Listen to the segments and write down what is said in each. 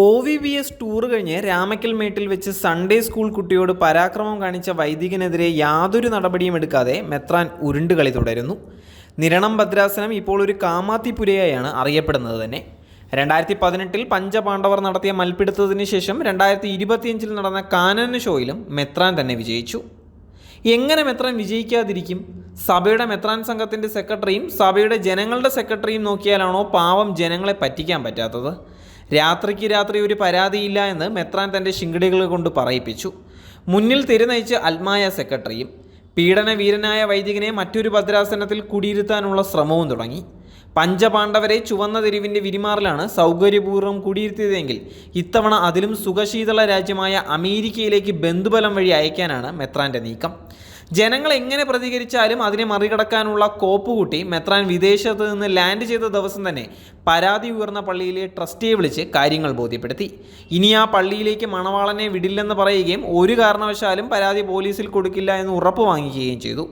O V V S tour കഴിഞ്ഞ് രാമക്കൽ മേട്ടിൽ വെച്ച് സൺഡേ സ്കൂൾ കുട്ടിയോട് പരാക്രമം കാണിച്ച വൈദികനെതിരെ യാതൊരു നടപടിയും എടുക്കാതെ മെത്രാൻ ഉരുണ്ടുകളി തുടരുന്നു. നിരണം ഭദ്രാസനം ഇപ്പോൾ ഒരു കാമാത്തിപ്പുരയായാണ് അറിയപ്പെടുന്നത് തന്നെ. രണ്ടായിരത്തി പതിനെട്ടിൽ പഞ്ചപാണ്ഡവർ നടത്തിയ മൽപ്പിടുത്തതിന് ശേഷം രണ്ടായിരത്തി ഇരുപത്തിയഞ്ചിൽ നടന്ന കാനന ഷോയിലും മെത്രാൻ തന്നെ വിജയിച്ചു. എങ്ങനെ മെത്രാൻ വിജയിക്കാതിരിക്കും? സഭയുടെ മെത്രാൻ സംഘത്തിന്റെ സെക്രട്ടറിയും സഭയുടെ ജനങ്ങളുടെ സെക്രട്ടറിയും നോക്കിയാലാണോ പാവം ജനങ്ങളെ പറ്റിക്കാൻ പറ്റാത്തത്? രാത്രിക്ക് രാത്രി ഒരു പരാതിയില്ല എന്ന് മെത്രാൻ തന്റെ ശിങ്കിടികൾ കൊണ്ട് പറയിപ്പിച്ചു. മുന്നിൽ തിരുനയിച്ച് അൽമായ സെക്രട്ടറിയും പീഡനവീരനായ വൈദികനെ മറ്റൊരു ഭദ്രാസനത്തിൽ കുടിയിരുത്താനുള്ള ശ്രമവും തുടങ്ങി. പഞ്ചപാണ്ഡവരെ ചുവന്ന തെരുവിന്റെ വിരിമാറിലാണ് സൗകര്യപൂർവം കുടിയിരുത്തിയതെങ്കിൽ ഇത്തവണ അതിലും സുഖശീതള രാജ്യമായ അമേരിക്കയിലേക്ക് ബന്ധുബലം വഴി അയക്കാനാണ് മെത്രാന്റെ നീക്കം. ജനങ്ങൾ എങ്ങനെ പ്രതികരിച്ചാലും അതിനെ മറികടക്കാനുള്ള കോപ്പുകൂട്ടി മെത്രാൻ വിദേശത്ത് നിന്ന് ലാൻഡ് ചെയ്ത ദിവസം തന്നെ പരാതി ഉയർന്ന പള്ളിയിലെ ട്രസ്റ്റിയെ വിളിച്ച് കാര്യങ്ങൾ ബോധ്യപ്പെടുത്തി. ഇനി ആ പള്ളിയിലേക്ക് മണവാളനെ വിടില്ലെന്ന് പറയുകയും ഒരു കാരണവശാലും പരാതി പോലീസിൽ കൊടുക്കില്ല എന്ന് ഉറപ്പ് വാങ്ങിക്കുകയും ചെയ്തു.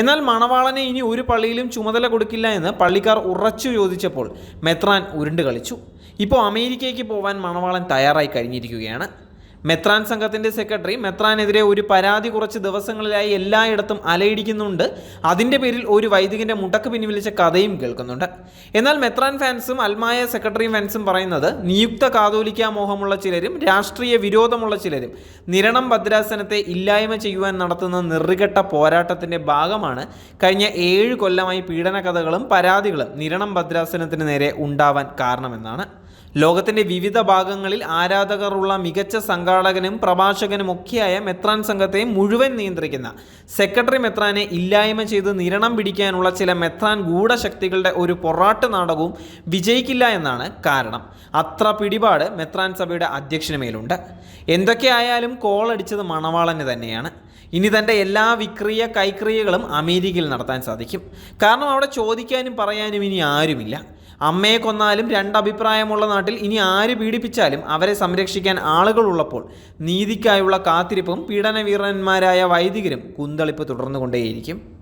എന്നാൽ മണവാളനെ ഇനി ഒരു പള്ളിയിലും ചുമതല കൊടുക്കില്ല എന്ന് പള്ളിക്കാർ ഉറച്ചു ചോദിച്ചപ്പോൾ മെത്രാൻ ഉരുണ്ട് കളിച്ചു. ഇപ്പോൾ അമേരിക്കയ്ക്ക് പോവാൻ മണവാളൻ തയ്യാറായി കഴിഞ്ഞിരിക്കുകയാണ്. മെത്രാൻ സംഘത്തിന്റെ സെക്രട്ടറി മെത്രാനെതിരെ ഒരു പരാതി കുറച്ച് ദിവസങ്ങളിലായി എല്ലായിടത്തും അലയിടിക്കുന്നുണ്ട്. അതിന്റെ പേരിൽ ഒരു വൈദികന്റെ മുടക്ക് പിൻവലിച്ച കഥയും കേൾക്കുന്നുണ്ട്. എന്നാൽ മെത്രാൻ ഫാൻസും അൽമായ സെക്രട്ടറി ഫാൻസും പറയുന്നത് നിയുക്ത കാതോലിക്ക മോഹമുള്ള ചിലരും രാഷ്ട്രീയ വിരോധമുള്ള ചിലരും നിരണം ഭദ്രാസനത്തെ ഇല്ലായ്മ ചെയ്യുവാൻ നടത്തുന്ന നിറുകെട്ട പോരാട്ടത്തിന്റെ ഭാഗമാണ് കഴിഞ്ഞ ഏഴ് കൊല്ലമായി പീഡന കഥകളും പരാതികളും നിരണം ഭദ്രാസനത്തിന് നേരെ ഉണ്ടാവാൻ കാരണമെന്നാണ്. ലോകത്തിന്റെ വിവിധ ഭാഗങ്ങളിൽ ആരാധകരുള്ള മികച്ച സംഘാടകനും പ്രഭാഷകനും ഒക്കെയായ മെത്രാൻ സംഘത്തെ മുഴുവൻ നിയന്ത്രിക്കുന്ന സെക്രട്ടറി മെത്രാനെ ഇല്ലായ്മ ചെയ്ത് നിരണം പിടിക്കാനുള്ള ചില മെത്രാൻ ഗൂഢശക്തികളുടെ ഒരു പൊറാട്ട് നാടകവും വിജയിക്കില്ല എന്നാണ് കാരണം. അത്ര പിടിപാട് മെത്രാൻ സഭയുടെ അധ്യക്ഷന് മേലുണ്ട്. എന്തൊക്കെയായാലും കോളടിച്ചത് മണവാളന് തന്നെയാണ്. ഇനി തന്റെ എല്ലാ വിക്രിയ കൈക്രിയകളും അമേരിക്കയിൽ നടത്താൻ സാധിക്കും. കാരണം അവിടെ ചോദിക്കാനും പറയാനും ഇനി ആരുമില്ല. അമ്മയെ കൊന്നാലും രണ്ടഭിപ്രായമുള്ള നാട്ടിൽ ഇനി ആര് പീഡിപ്പിച്ചാലും അവരെ സംരക്ഷിക്കാൻ ആളുകളുള്ളപ്പോൾ നീതിക്കായുള്ള കാത്തിരിപ്പും പീഡനവീരന്മാരായ വൈദികരും കുന്തളിപ്പ് തുടർന്നുകൊണ്ടേയിരിക്കും.